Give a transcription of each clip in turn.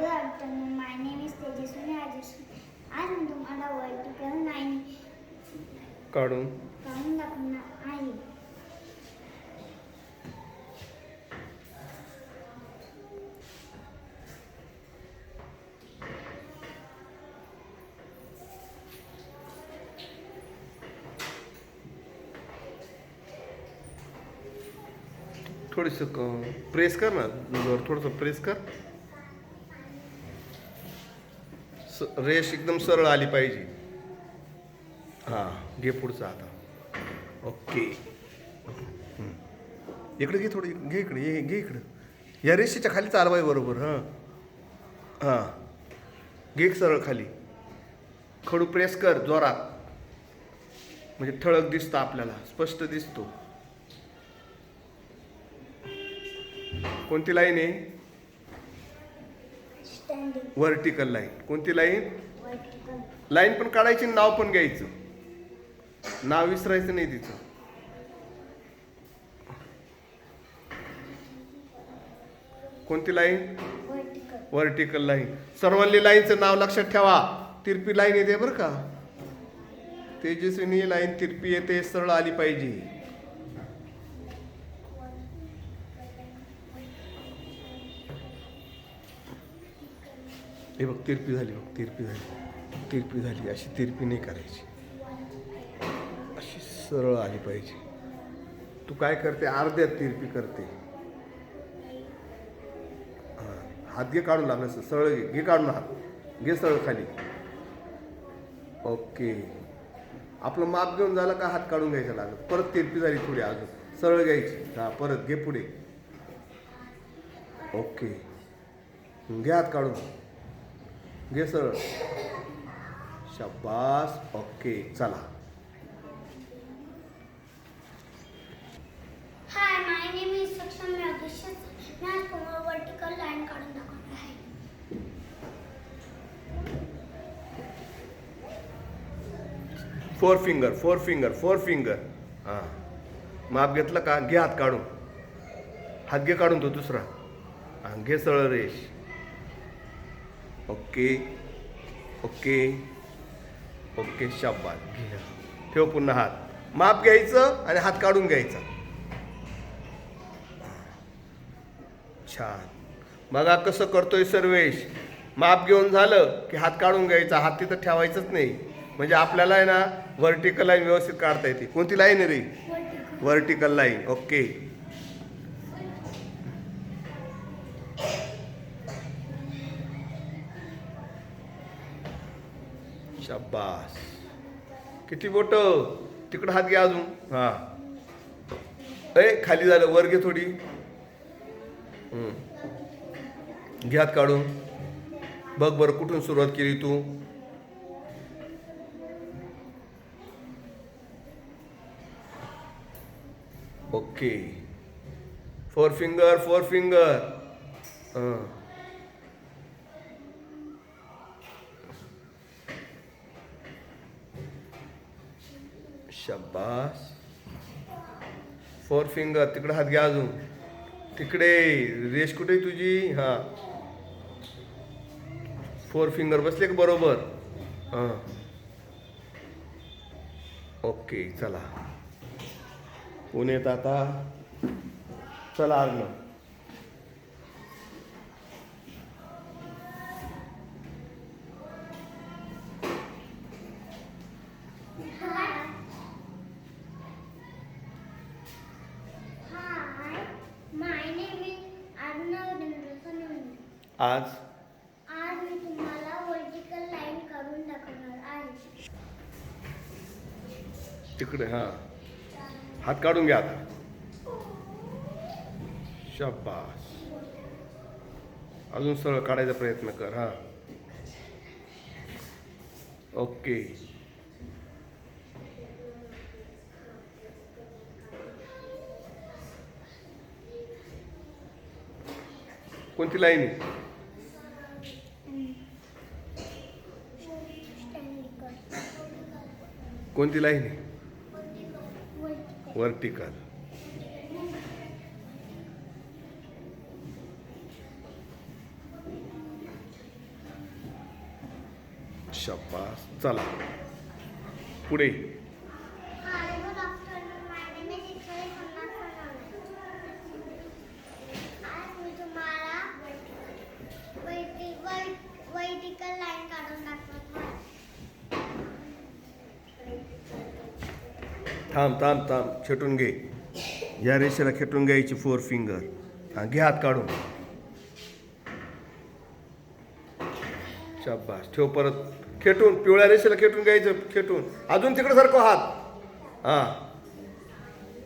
Good afternoon my name is Tejaswini Rajshree. आज मी तुम्हाला वर्टिकल लाईन काढून. काढून दाखवणार आहे. थोडस प्रेस कर ना जोर थोडंसं प्रेस कर. स- रेष एकदम सरळ आली पाहिजे. हां घे पुढचं आता. ओके. इकडे घे थोडी घे इकडे ये घे इकडं. या रेषेच्या खाली चालवाय बरोबर हां. हां. घे सरळ खाली. खडू प्रेस कर जोरात. म्हणजे ठळक दिसतं आपल्याला स्पष्ट दिसतो. कोणती लाईन आहे? व्हर्टिकल लाईन कोणती लाईन वर्टिकल लाईन पण काढायची नाव पण घ्यायचं. नाव विसरायचं नाही तिचं. कोणती लाईन वर्टिकल व्हर्टिकल लाईन सर्वांनी लाईनचं नाव लक्षात ठेवा. तिरपी लाईन येते बरं का? तेजस्विनी लाईन तिरपी येते सरळ आली पाहिजे. हे बघ तिरपी झाली बघ तिरपी झाली. तिरपी झाली अशी तिरपी नाही करायची. अशी सरळ आली पाहिजे. तू काय करते? अर्ध्यात तिरपी करते. हां हात घे काढून लागलं सर सरळ घे. घे काढून हात. घे सरळ खाली. ओके. आपलं माप घेऊन झालं का हात काढून घ्यायचं लागलं? परत तिरपी झाली थोडी अजून. सरळ घ्यायची. हा परत घे पुढे. ओके. घे हात काढून. घे सरळ. शाबास. ओके चला. हाय माय नेम इज सक्षम राजेश मी आज तुम्हाला वर्टिकल लाईन काढून दाखवणार आहे. Four finger four finger four finger हां. माप घेतलं का? घे हात काढून. हात घे काढून तो दुसरा. हां घे सरळ रेष. ओके ओके ओके शाबास घे. ठेव पुन्हा हात. माप घ्यायचं आणि हात काढून घ्यायचा. छान. बघा कसं करतोय सर्वेश. माप घेऊन झालं की हात काढून घ्यायचा. हात तिथं ठेवायचंच नाही. म्हणजे आपल्याला आहे ना व्हर्टिकल लाईन व्यवस्थित काढता येते. कोणती लाईन आहे रे? Vertical vertical line okay. शाबास. किती बोट? तिकडं हात घ्या अजून. हा. ए खाली झालं वर घे थोडी. हम्म. घे हात काढून. बघ बरं कुठून सुरुवात केली तू? Okay. Four finger four finger. हां. शब्बास फोर फिंगर तिकडे हात घ्या अजून. तिकडे रेश कुठे आहे तुझी? हां. फोर फिंगर बसले का बरोबर? हां. ओके चला. कोण येत आता? चला Arnav hi my name is Arnav Ranjan आज? आज मी तुम्हाला वर्टिकल लाईन काढून दाखवणार आहे. तिकडे हां. हात काढून घ्या आता. शाबास. अजून सरळ काढायचा प्रयत्न कर हां. ओके. कोणती लाईन आहे? कोणती लाईन आहे? वर्टिकल. शब्बास चला. पुढे. थांब थांब थांब खेटून घे. या रेषेला खेटून घ्यायची फोर फिंगर. हा घे हात काढून. शाबास ठेव परत. खेटून पिवळ्या रेषेला खेटून घ्यायचं खेटून. अजून तिकडे सारखं हात. हा.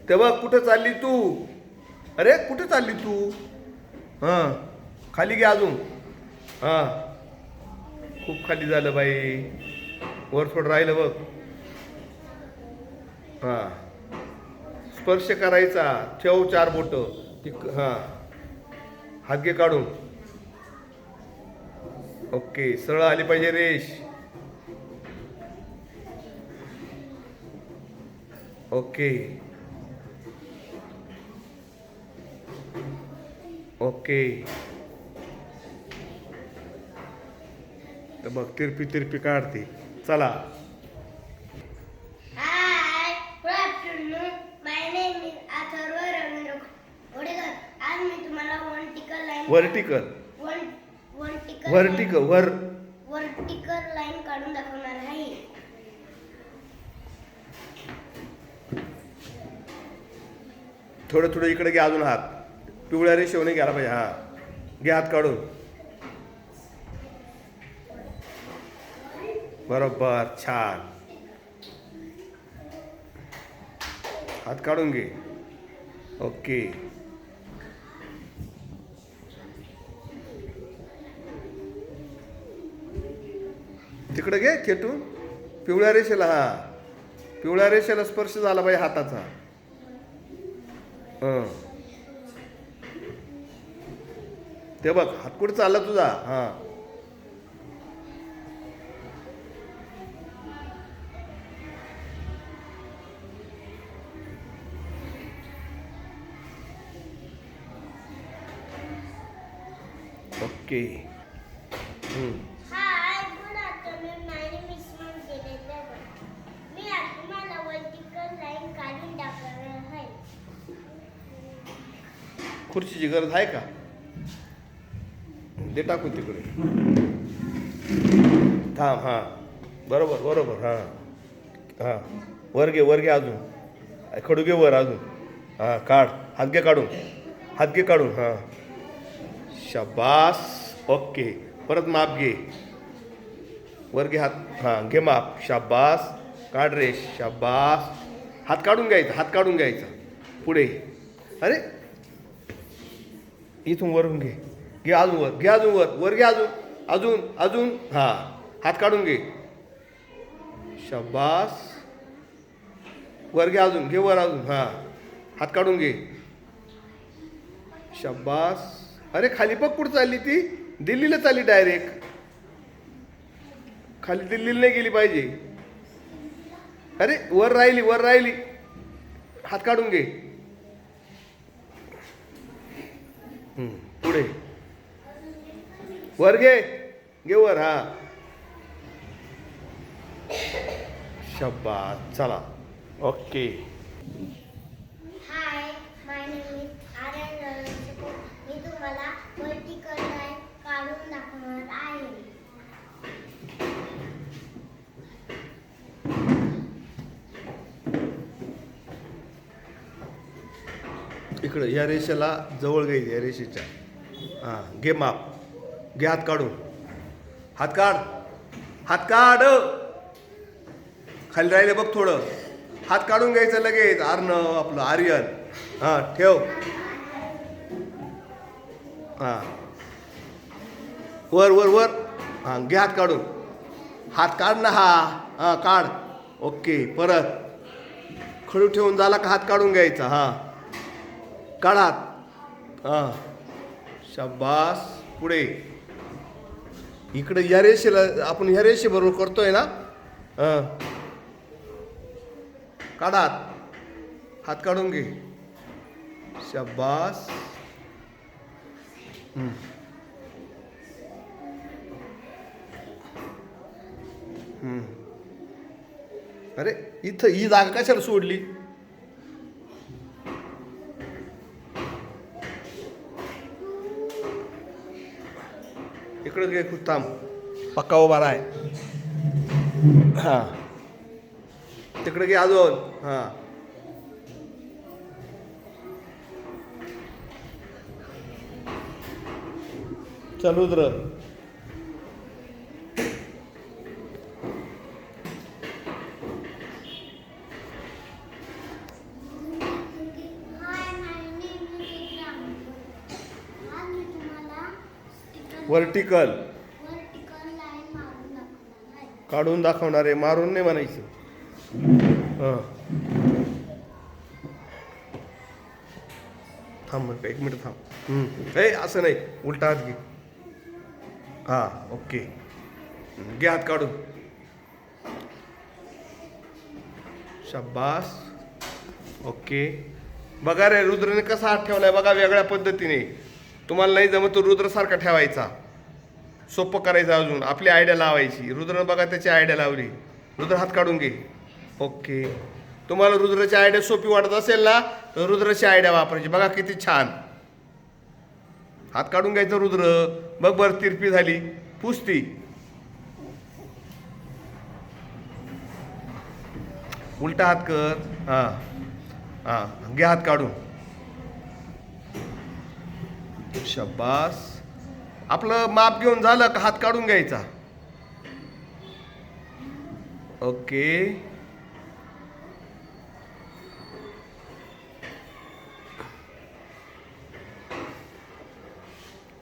तेव्हा कुठं चालली तू? अरे कुठे चालली तू? हां खाली घे अजून. हां. खूप खाली झालं बाई. वर थोडं राहिलं बघ. हां. स्पर्श करायचा ठेव चार बोट ती हां. हातगे काढून. ओके सरळ आली पाहिजे रेश ओके. ओके. तर मग तिरपी तिरपी काढते. चला. व्हर्टिकल वर्टिकल व्हर्टिकल वर वर्टिकल लाईन काढून दाखवणार आहे. थोडं थोडं इकडे घे अजून हात. पिवळ्या रेषेवने घ्यायला पाहिजे. हा. घे हात काढून. बरोबर छान. हात काढून घे. ओके. तिकडे घे खेटून पिवळ्या रेषेला हा. पिवळ्या रेषेला स्पर्श झाला पाहिजे हाताचा. हं. ते बघ हात कुठे चालला तुझा? हा. Okay hmm. Hi good afternoon my name is Devendra मी आज तुम्हाला वर्टिकल लाईन काढून दाखवणार आहे खुर्चीची गरज आहे का? दे टाकून तिकडे. थांब हां. बरोबर बरोबर हां. हां. वर घे वर घे अजून. खडू घे वर अजून. हां काढ. हातगे काढून. हातगे काढून हां. शबास. ओके. परत माप घे. वर घे हात. हां घे माप. शाबास. काढ रे. शाबास. हात काढून घ्यायचा हात काढून घ्यायचा. पुढे. अरे इथून वरून घे. घे अजून वर घे अजून वर वर घे अजून अजून अजून. हां हात काढून घे. शब्बास वर घे अजून घे वर अजून हां. हात काढून घे. शब्बास अरे खाली बघ कुठं चालली ती. दिल्लीला चालली डायरेक्ट खाली दिल्लीला नाही गेली पाहिजे. अरे वर राहिली वर राहिली. हात काढून घे. पुढे. वर घे. घे वर हा. शब्बा चला. Okay. Hi my name is Aryan मी तुम्हाला वर्टिकल लाईन काढून दाखवणार आहे. इकडं या रेषेला जवळ घ्यायची या रेषेच्या. हां घे माप. घे हात काढून. हात काढ. हात काढ. खाली राहिले बघ थोडं. हात काढून घ्यायचं लगेच. आर्नव आपलं आर्यन. हां ठेव. हां. वर वर वर. हां घे हात काढून. हात काढ ना हा. हां काढ. ओके परत. खडू ठेवून झाला का हात काढून घ्यायचा? हां. काळात हां. शाबास पुढे. इकडे या रेषेला आपण ह्या रेषेबरोबर करतोय ना? हां. काढात. हात काढून घे. शाबास. अरे इथं ही जागा कशाला सोडली? इकडं घे खूप थांब. पक्का उभा आहे हां. तिकडे घे अजून. हां. चल Rudra hi my name is Ram आज मी तुम्हाला वर्टिकल काढून दाखवणार आहे. मारून नाही म्हणायचं. हां. थांब एक मिनिट थांब. हम्म. ए असं नाही. उलटा हात घे. हां ओके. घे हात काढून. शाबास. ओके. बघा रे रुद्रने कसा हात ठेवलाय बघा वेगळ्या पद्धतीने. तुम्हाला नाही जमत तो रुद्रसारखा ठेवायचा. सोपं करायचं अजून. आपली आयडिया लावायची. रुद्रनं बघा त्याची आयडिया लावली. रुद्र हात काढून घे. ओके. तुम्हाला रुद्राची आयडिया सोपी वाटत असेल ना तर रुद्राची आयडिया वापरायची. बघा किती छान. हात काढून घ्यायचं रुद्र. बघ बर तिरपी झाली. पुसती. उलटा हात कर. हां. हां. घे हात काढून. शब्बास आपलं माप घेऊन झालं का हात काढून घ्यायचा? ओके.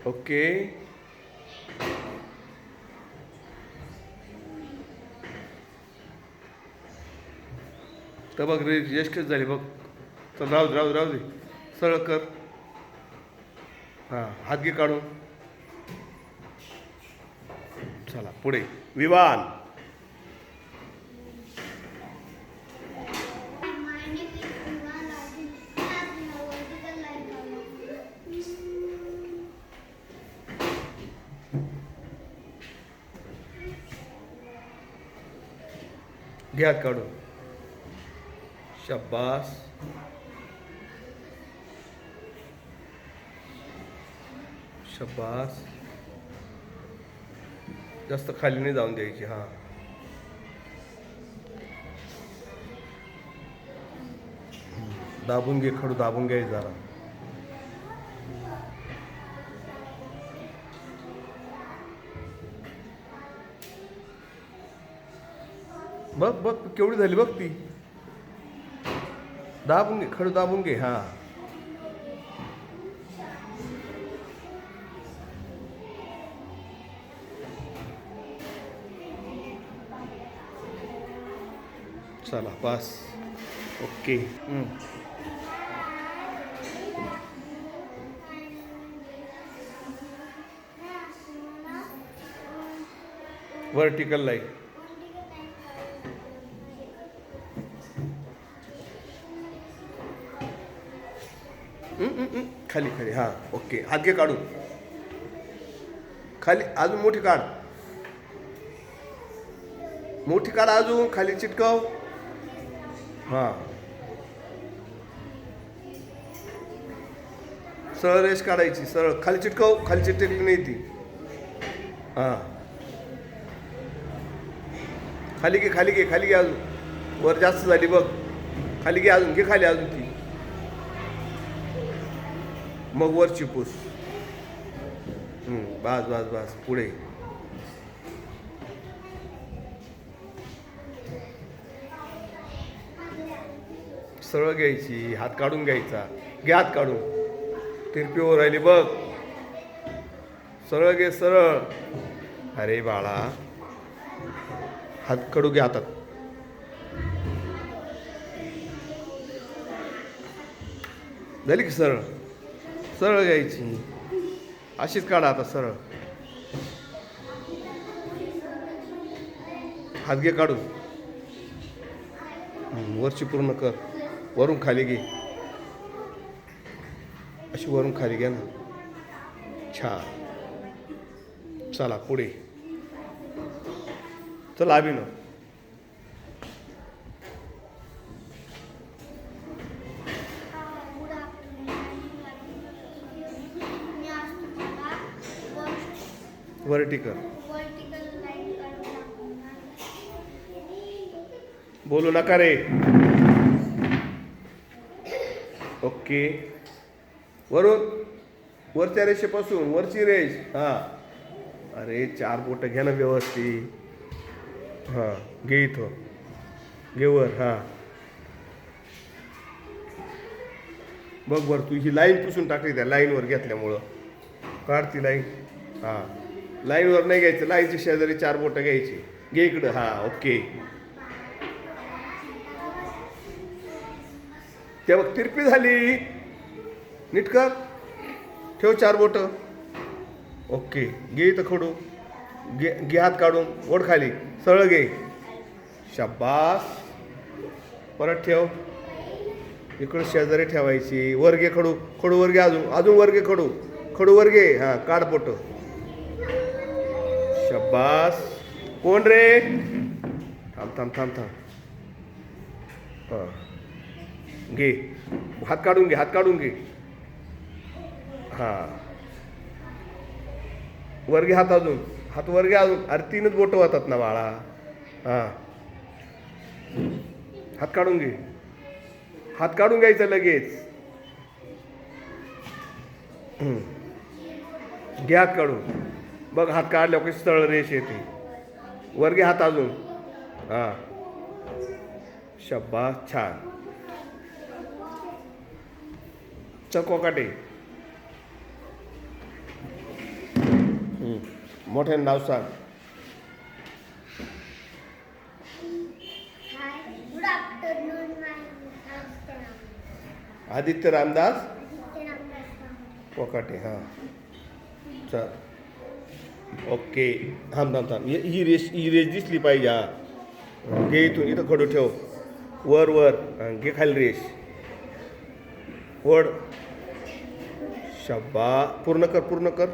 ओके. तर बघ रे यशच झाली बघ. चल राहू राहू दे, राहू दे. सरळ कर. हां हात घे काढून. चला पुढे. विवान. घ्या काढून. शब्बास शब्बास जास्त खाली नाही जाऊन द्यायची हां. दाबून घे खडू दाबून घ्यायचं जरा. बघ बघ केवढी झाली बघ ती. दाबून घे खडू दाबून घे हां. चला बस ओके हम्म. वर्टिकल लाईन खाली खाली. हां ओके हात घे काढू. खाली अजून मोठी काढ. मोठी काढ अजून. खाली चिटकव. हां. सरळ रेष काढायची सरळ. खाली चिटकव खाली चिटकली नाही ती? हां. खाली घे खाली घे खाली घे अजून. वर जास्त झाली बघ. खाली घे अजून घे खाली अजून ती. मग वर चिपूस बस बस बस. पुढे. सरळ घ्यायची हात काढून घ्यायचा घे हात काढून तिरपीवर राहिली बघ. सरळ घे सरळ. अरे बाळा. हात कडू घे हातात झाली की सरळ? सरळ घ्यायची. अशीच काढा आता सरळ. हात घे काढून. वरची पूर्ण कर. वरून खाली घे. अशी वरून खाली घ्या ना. छान चला पुढे. चला अभिनव. वर्टिकल बोलू नका रे. ओके वरून वरच्या रेषेपासून वरची रेष हां. अरे चार बोटं घ्या ना व्यवस्थित. हां घे इथं. घे वर हां. बघ बर तू ही लाईन पुसून टाकली त्या लाईनवर घेतल्यामुळं. काढ ती लाईन. हां. लाईनवर नाही घ्यायचं लाईनच्या शेजारी चार बोटं घ्यायची. घे इकडं हां ओके. ते बघ तिरपी झाली. नीट कर. ठेव चार बोट. ओके. घे इथं खडू. घे घे हात काढून. ओढ खाली. सरळ घे. शाबास. परत ठेव. इकडं शेजारी ठेवायची. वर घे खडू. खडू वर घे अजून. अजून वर घे खडू. खडू वर घे. हां काढ पोट. शाबास. कोण रे? थांब थांब थांब थांब. हां. घे. हात काढून घे हात काढून घे. हां. वर घे हात अजून. हात वर घे अजून. अरे तीनच बोटं होतात ना बाळा. हां. हात काढून घे. हात काढून घ्यायचं लगेच. घे हात काढून. बघ हात काढल्या कशी स्थळ रेष येते. वर घे हात अजून. हां. शब्बा छान. चकोकाटे. मोठ्यानं नाव सांग. Hi good afternoon my Aditya Ramdas Kokate हां. चल. ओके. थांब थांब थांब. ही- ही रेस ही रेस दिसली पाहिजे हा. घे इथून इथं खडू ठेव. वर वर. घे खाली रेस. वड. शब्बा पूर्ण कर पूर्ण कर.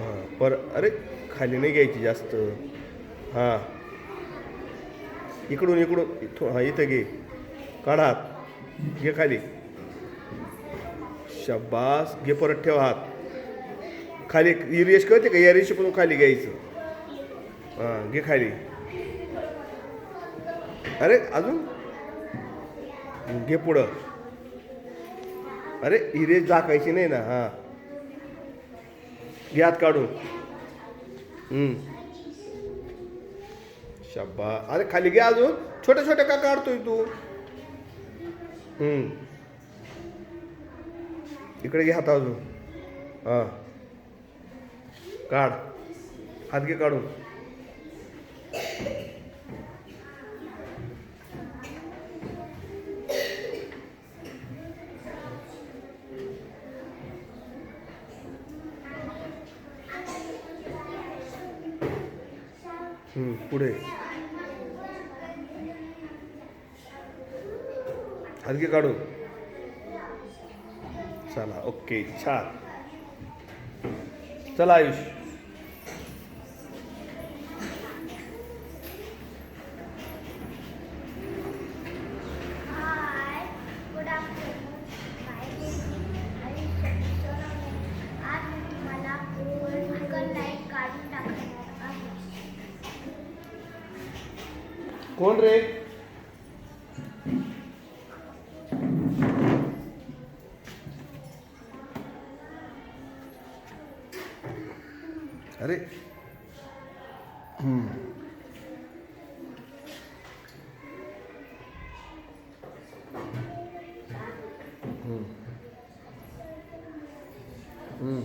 हां पर अरे खाली नाही घ्यायची जास्त. हां. इकडून इकडून इथून हां इथं घे. काढा हात. घे खाली. शब्बास घे परत ठेव हात. खाली ही कळते का? या रेषेपासून खाली घ्यायचं. हां घे खाली. अरे अजून? घे पुढं. अरे हिरे झाकायची नाही ना हां. घ्यात काढून. शब्बा अरे खाली घ्या अजून. छोट्या छोट्या का काढतोय तू? इकडे घ्या अजून. हां. काढ. हात घे काढून हम्म, पुढे काढू. चला ओके छान. चला Ayush hi good afternoon my आज मी तुम्हाला वर्टिकल लाईन काढून दाखवणार आहे कोण रे अरे हम्म. हम्म. हम्म.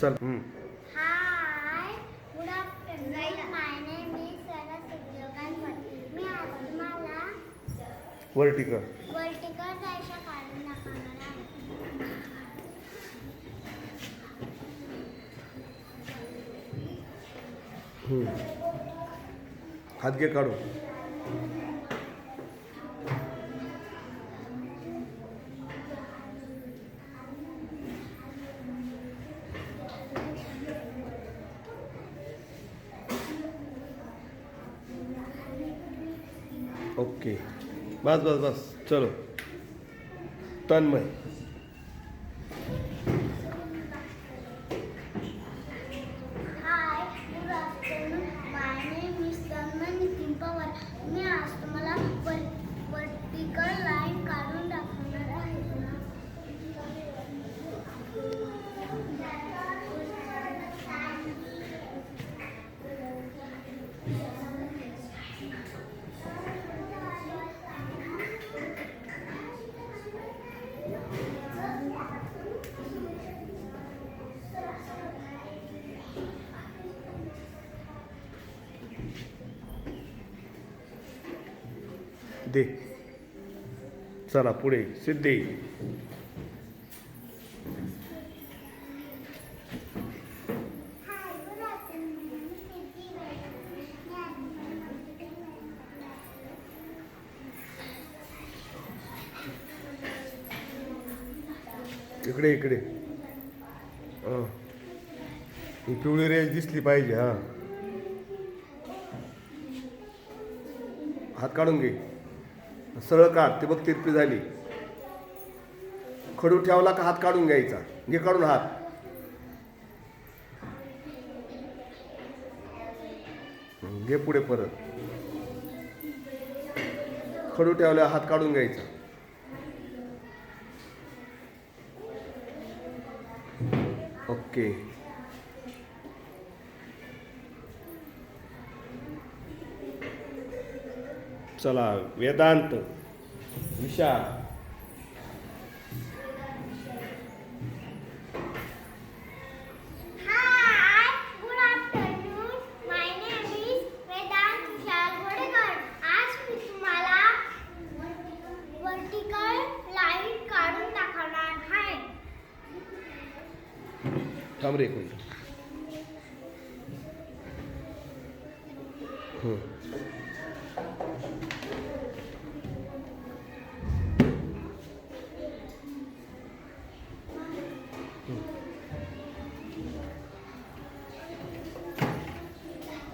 चल भाग्य काढू. ओके. बस बस बस. चलो. तन्मय. दे. चला पुढे सिद्धी. इकडे इकडे. हां. ही पिवळी रेज दिसली पाहिजे हां. हात काढून घे. सरळ काढ ते बघ तिरपी झाली. खडू ठेवला का हात काढून घ्यायचा? घे काढून हात. घे पुढे परत. खडू ठेवल्या हात काढून घ्यायचा. ओके. चला वेदांत. 如下。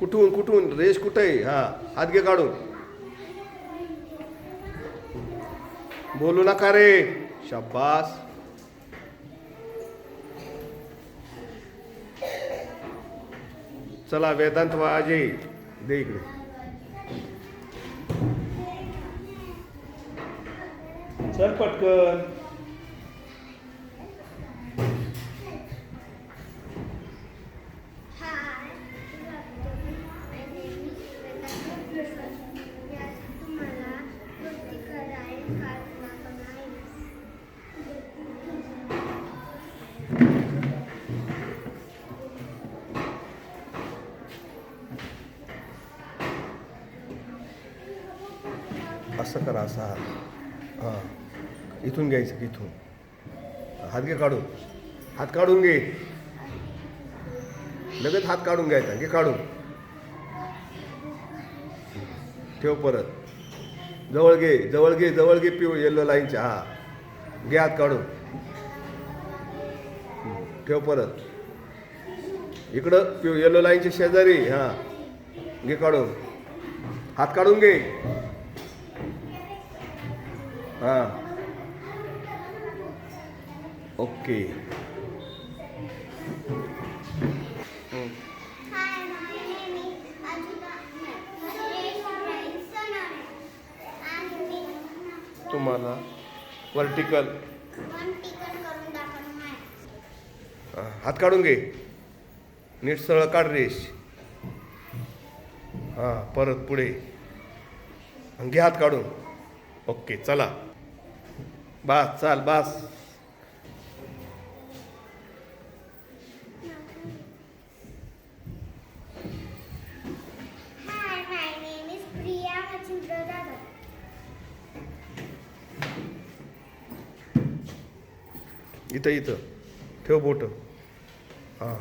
कुठून कुठून? रेश कुठं? आहे हा हात घे काढून. बोलू नका रे. शाबास. चला वेदांत अजय दे इकडे. चल पटकन. असं करा असा हात हां इथून घ्यायचं की इथून. हात घे काढून. हात काढून घे. लगेच हात काढून घ्यायचा घे काढून. ठेव परत. जवळ घे जवळ घे जवळ घे पिऊ येल्लो लाईनच्या हा. घे हात काढून. ठेव परत. इकडं पिऊ येल्लो लाईनच्या शेजारी हां. घे काढून. हात काढून घे. आणि मी तुम्हाला वर्टिकल हात काढून घे. नीट सरळ काढ रेश हां परत पुढे. घे हात काढून. ओके चला. बस चाल बस इथं इथं. ठेव बोट. हा.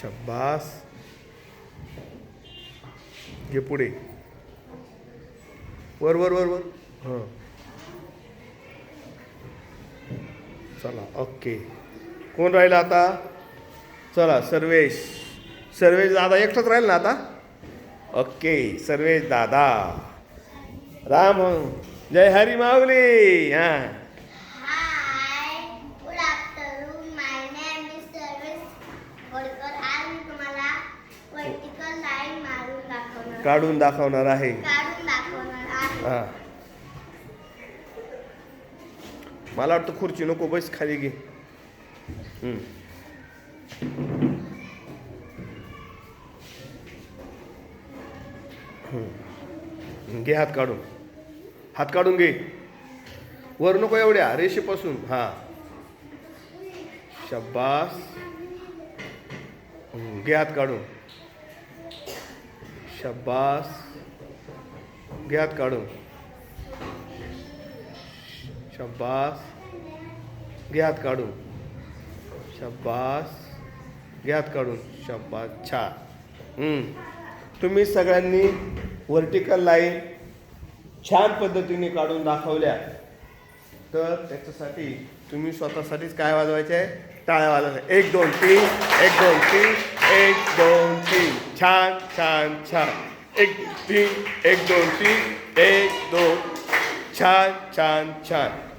शब्बास घे पुढे. वर वर वर वर. हां. चला ओके. कोण राहिला आता? चला सर्वेश. सर्वेश दादा एकटाच राहील ना आता? ओके सर्वेश दादा. राम जय हरी माऊली. हां hi good afternoon my name is Sarvesh Hodkar आज मी तुम्हाला वर्टिकल लाईन मारून दाखवणार काढून दाखवणार आहे. हां. मला वाटतं खुर्ची नको बस खाली घे. घे हात काढून. हात काढून घे. वर नको एवढ्या रेषेपासून. हा. शब्बास घे हात काढून. शब्बास घ्यात काढून. शब्बास घ्यात काढून. शब्बास घ्यात काढून. शब्बास छान तुम्ही सगळ्यांनी व्हर्टिकल लाईन छान पद्धतीने काढून दाखवल्या. तर त्याच्यासाठी तुम्ही स्वतःसाठीच काय वाजवायचे आहे टाळ्या वाजवायचं एक दोन तीन. एक दोन तीन. एक दोन तीन. छान छान छान. एक तीन एक दोन तीन एक दोन. छान छान छान.